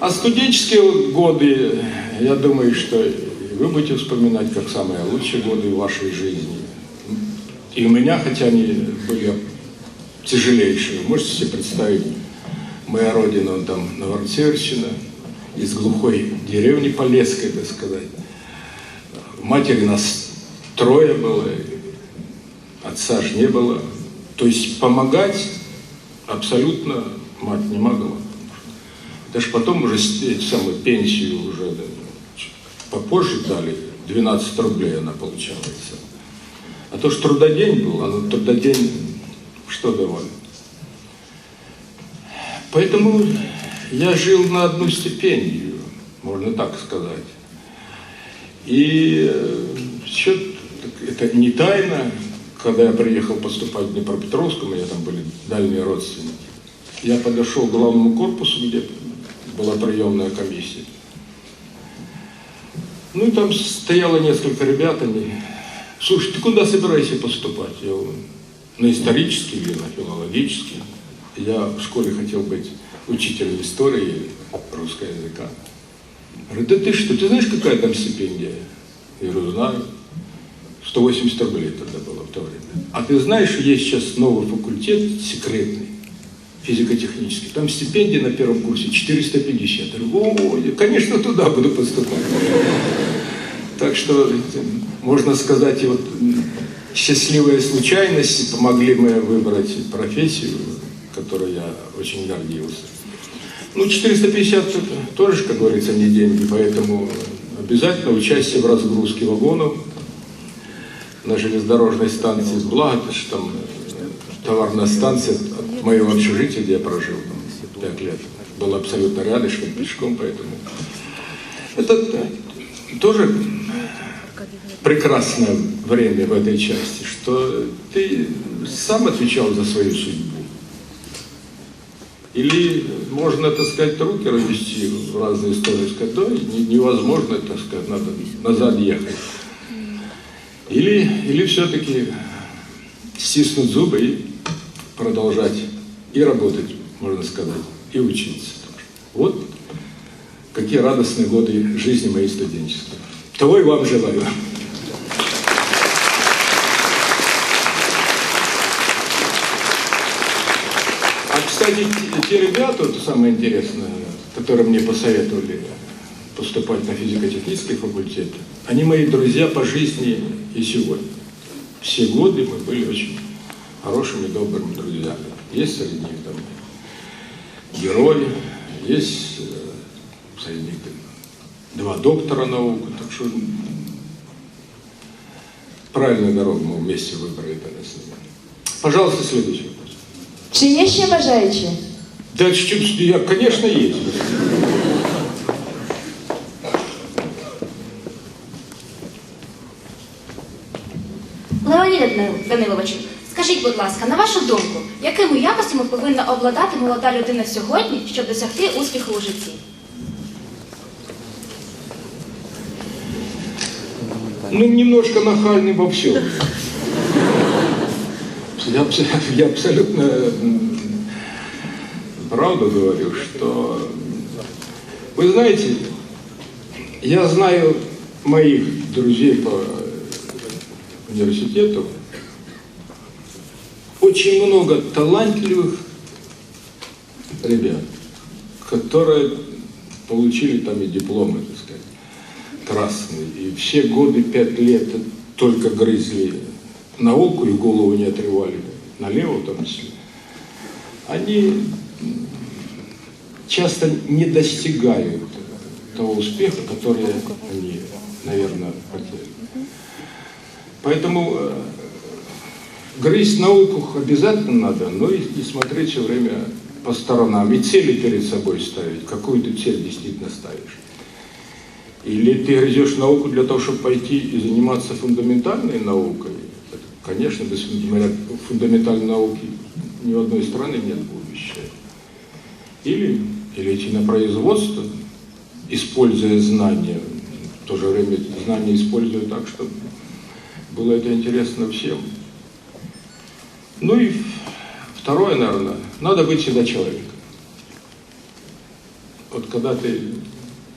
А студенческие годы, я думаю, что вы будете вспоминать как самые лучшие годы вашей жизни. И у меня, хотя они были тяжелейшие, можете себе представить, моя родина, там Новороссийщина, из глухой деревни Полесской, так сказать. Матери нас трое было, отца ж не было. То есть помогать абсолютно мать не могла. Даже потом уже самую пенсию уже попозже дали, 12 рублей она получала. и всё. А то, что трудодень был, а на трудодень что давали? Поэтому я жил на одну стипендию, можно так сказать. И все, это не тайна, когда я приехал поступать в Днепропетровск, у меня там были дальние родственники, я подошел к главному корпусу, где была приемная комиссия. Ну и там стояло несколько ребят, они, слушай, ты куда собираешься поступать? Я на исторический или на филологический? Я в школе хотел быть учителем истории русского языка. Говорю, да ты что, ты знаешь, какая там стипендия? Я говорю, знаю. 180 рублей тогда было в то время. А ты знаешь, есть сейчас новый факультет секретный, физико-технический. Там стипендия на первом курсе 450. Я конечно, туда буду поступать. Так что, можно сказать, вот счастливые случайности помогли мне выбрать профессию, которой я очень гордился. Ну, 450 это тоже, как говорится, не деньги, поэтому обязательно участие в разгрузке вагонов на железнодорожной станции Благо, же там товарная станция от моего общежития, где я прожил там, 5 лет. Было абсолютно рядышком, пешком, поэтому... Это тоже прекрасное время в этой части, что ты сам отвечал за свою судьбу. Или можно, так сказать, руки развести в разные стороны, сказать, да, не- невозможно, так сказать, надо назад ехать. Или, или все-таки стиснуть зубы и продолжать и работать, можно сказать, и учиться тоже. Вот какие радостные годы жизни моей студенческой. Того и вам желаю. А, кстати, те ребята, это самое интересное, которые мне посоветовали поступать на физико-технический факультет, они мои друзья по жизни и сегодня. Все годы мы были очень хорошими, добрыми друзьями. Есть среди них там герои, есть э, среди них два доктора наук, так что правильную дорогу мы вместе выбрали тогда с ними. Пожалуйста, следующий вопрос. Чи є ще бажаючі? Да, чуть- я, конечно, есть. Леонід Даниловичу, скажіть, будь ласка, на вашу думку, якими якостями повинна обладати молода людина сьогодні, щоб досягти успіху у житті? Ну, немножко нахальный во всем. Я, я абсолютно правду говорю, что вы знаете, я знаю моих друзей по университету, очень много талантливых ребят, которые получили там и дипломы, так сказать, красные. И все годы, пять лет только грызли науку и голову не отрывали налево, в том числе. Они часто не достигают того успеха, который они, наверное, хотели. Поэтому э, грызть науку обязательно надо, но и, и смотреть все время по сторонам. И цели перед собой ставить. Какую ты цель действительно ставишь. Или ты грызешь науку для того, чтобы пойти и заниматься фундаментальной наукой. Конечно, без фундамента- фундаментальной науки ни в одной страны нет будущего. Или, или идти на производство, используя знания. В то же время знания используя так, чтобы было это интересно всем. Ну и второе, наверное, надо быть всегда человеком. от коли ти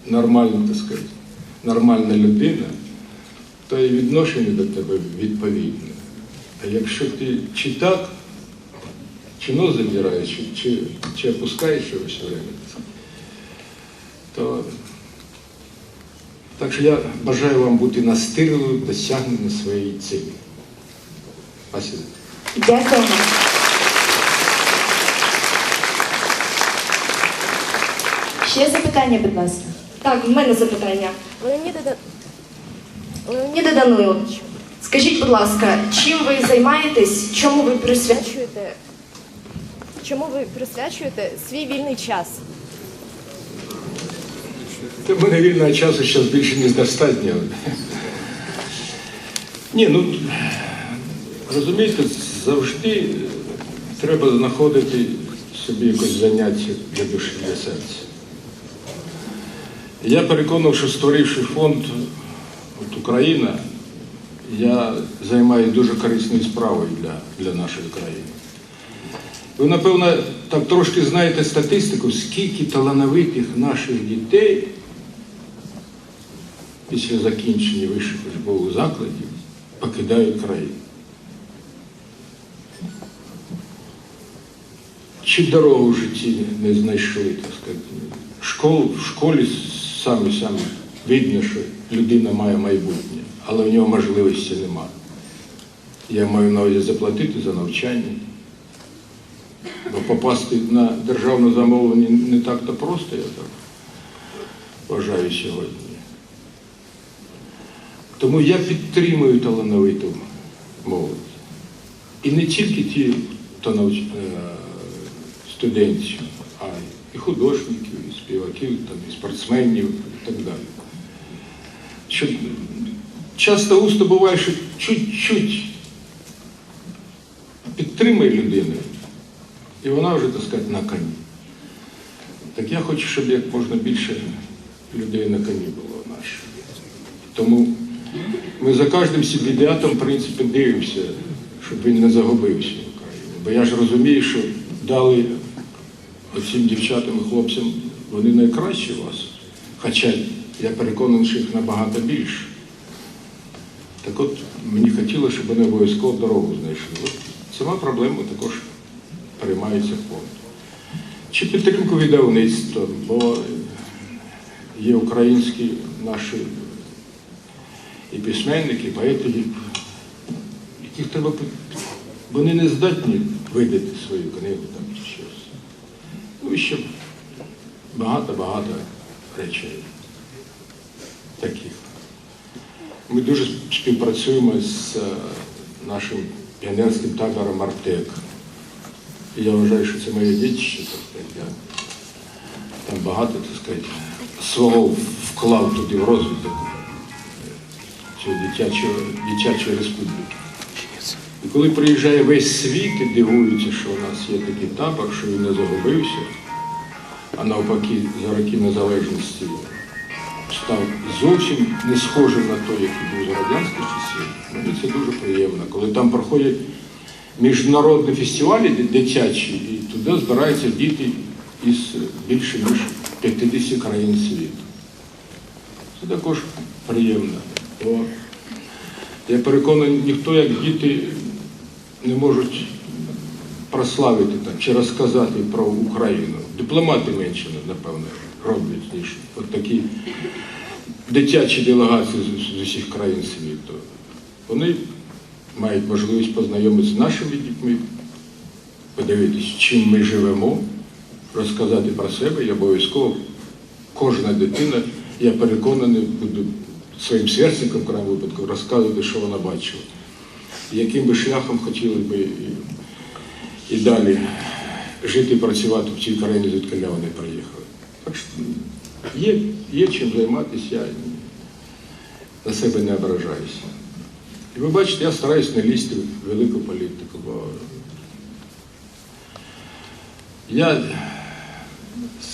нормальна, так сказати, нормальна людина, то і відношення до тебе відповідне. А якщо ти чи так, чи нос задираєш, чи, чи, опускаєш його все время, то так що я бажаю вам бути настирливим в досягненні своєї цілі. Спасибо. Дякуємо. Ще запитання, будь ласка. Так, в мене запитання. Леоніде, Да- Леоніде Данилович, скажіть, будь ласка, чим ви займаєтесь, чому ви присвячуєте, чому ви присвячуєте свій вільний час? В мене вільного часу зараз більше ніж достатньо. Ні, ну розумієте, завжди треба знаходити собі якось заняття для душі, для серця. Я переконав, що створивши фонд от Україна, я займаюся дуже корисною справою для, для нашої країни. Ви, напевно, так трошки знаєте статистику, скільки талановитих наших дітей після закінчення вищих учбових закладів покидають країну. Чи дорогу в житті не знайшли, так сказати. Школу, в школі самі видно, що людина має майбутнє, але в нього можливості немає. Я маю на увазі заплатити за навчання. Бо попасти на державне замовлення не так-то просто, я так вважаю сьогодні. Тому я підтримую талановиту молодь. І не тільки ті хто навч... студентів, а і художників, і співаків, там, і спортсменів і так далі. Що часто густо буває, що чуть-чуть підтримує людину, і вона вже, так сказати, на коні. Так я хочу, щоб як можна більше людей на коні було наше. Тому ми за кожним сібідіатом, в принципі, дивимося, щоб він не загубився в Україні. Бо я ж розумію, що дали оцим дівчатам і хлопцям, вони найкращі у вас. Хоча я переконаний, що їх набагато більше. Так от мені хотілося, щоб вони обов'язково дорогу знайшли. От сама проблема також приймається фонд. Чи підтримку видавництва, бо є українські наші і письменники, і поети, яких треба вони не здатні видати свою книгу там чи щось. Ну і ще багато-багато речей таких. Ми дуже співпрацюємо з е, нашим піонерським табором Артек. І я вважаю, що це моє дітище, так. Я там багато, так сказати, свого вклав туди в розвиток цього дитячого, дитячої республіки. І коли приїжджає весь світ і дивується, що у нас є такий табор, що він не загубився, а навпаки, за роки незалежності став зовсім не схожим на той, який був за радянських часів, мені це дуже приємно. Коли там проходять міжнародні фестивалі дитячі, і туди збираються діти із більше ніж 50 країн світу. Це також приємно. Бо я переконаний, ніхто, як діти, не можуть прославити там, чи розказати про Україну. Дипломати менше, напевно, роблять, ніж от такі дитячі делегації з, з усіх країн світу. Вони мають можливість познайомитися з нашими дітьми, подивитися, чим ми живемо, розказати про себе і обов'язково кожна дитина, я переконаний, буде своїм серцем, в крайньому випадку, розказувати, що вона бачила. Яким би шляхом хотіли би і, далі жити і працювати в цій країні, звідки вони приїхали. Так що є, є чим займатися, я на себе не ображаюся. І ви бачите, я стараюсь не лізти в велику політику, бо я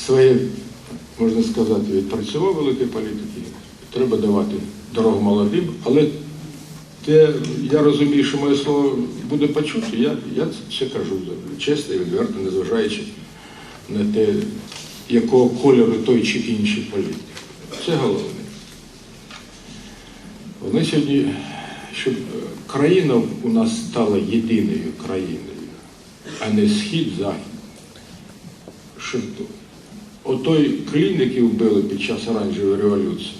своє, можна сказати, відпрацював великої політики. Треба давати дорогу молодим, але те, я розумію, що моє слово буде почуте, я, я це кажу чесно і відверто, незважаючи на те, якого кольору той чи інший політик. Це головне. Вони сьогодні, щоб е, країна у нас стала єдиною країною, а не схід, захід. Щоб отой клін, який вбили під час оранжевої революції,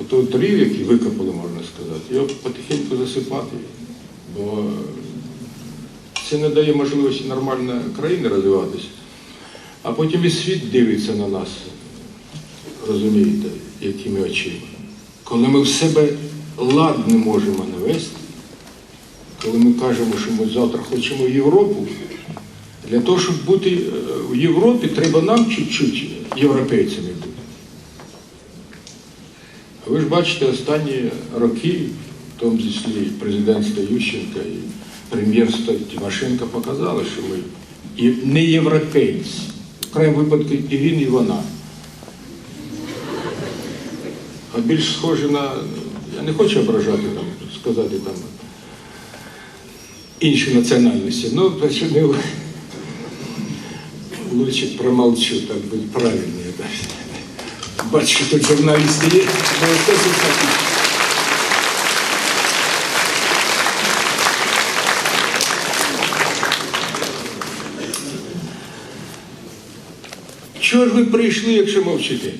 отой трів, який викопали, можна сказати, його потихеньку засипати, бо це не дає можливості нормально країни розвиватися. А потім і світ дивиться на нас, розумієте, якими очима. Коли ми в себе лад не можемо навести, коли ми кажемо, що ми завтра хочемо в Європу, для того, щоб бути е, в Європі, треба нам чуть-чуть європейцями ви ж бачите, останні роки, в тому числі президентство Ющенка і прем'єрство Тимошенко показали, що ми і не європейці. В крайньому випадку і він, і вона. А більш схоже на. Я не хочу ображати там, сказати там інші національності. Ну, не лучше промолчу, так буде правильніше. Що тут журналісти є. Чого ж ви прийшли, якщо мовчите?